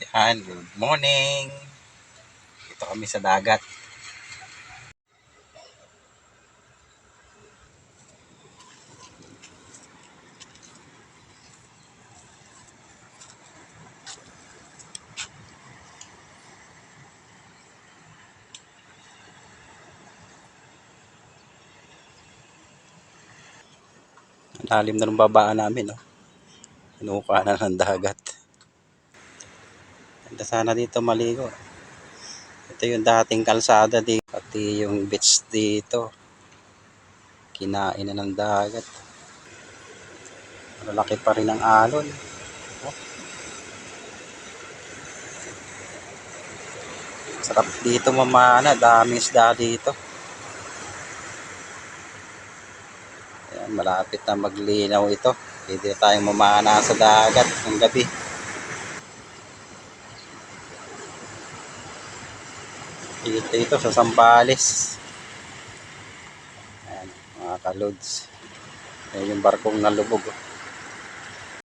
Yan, good morning. Ito kami sa dagat. Ang lalim na ng babaan namin, no? Inuuka na ng dagat. Ganda sana dito maligo. Ito yung dating kalsada dito. Pati yung beach dito. Kinain na ng dagat. Malaki pa rin ang alon. Oh. Sarap dito mamana. Daming isda dito. Ayan, malapit na maglinaw ito. Pwede tayong mamana sa dagat ng gabi. Dito ito sa Sambales. Ayan, mga kalods. Ayan yung barkong nalubog. oh.